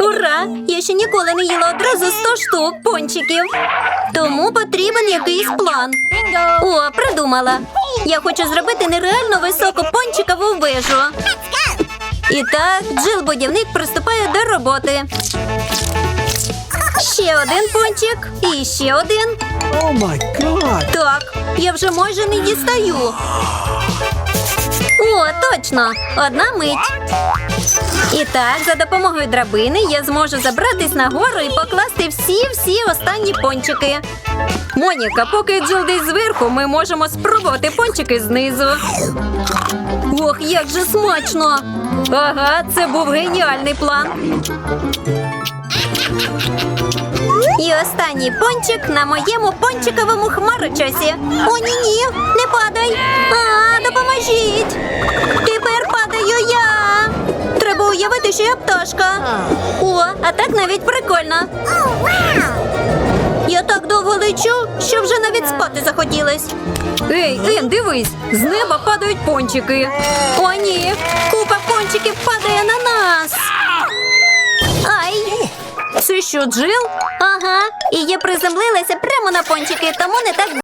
Ура! Я ще ніколи не їла одразу 100 штук пончиків. Тому потрібен якийсь план. О, придумала. Я хочу зробити нереально високу пончикову вежу. І так, Джил будівник приступає до роботи. Ще один пончик і ще один. Oh my god! Так, я вже майже не дістаю. О, точно! Одна мить. І так, за допомогою драбини я зможу забратись нагору і покласти всі-всі останні пончики. Моніка, поки Джил десь зверху, ми можемо спробувати пончики знизу. Ох, як же смачно! Ага, це був геніальний план. І останній пончик на моєму пончиковому хмарочосі. О, ні, ні, не Уявити, що я пташка. О, а так навіть прикольно. Я так довго лечу, що вже навіть спати захотілось. Ей, Ен, дивись, з неба падають пончики. О, ні, купа пончиків падає на нас. Ай! Це що, Джил? Ага, і я приземлилася прямо на пончики, тому не так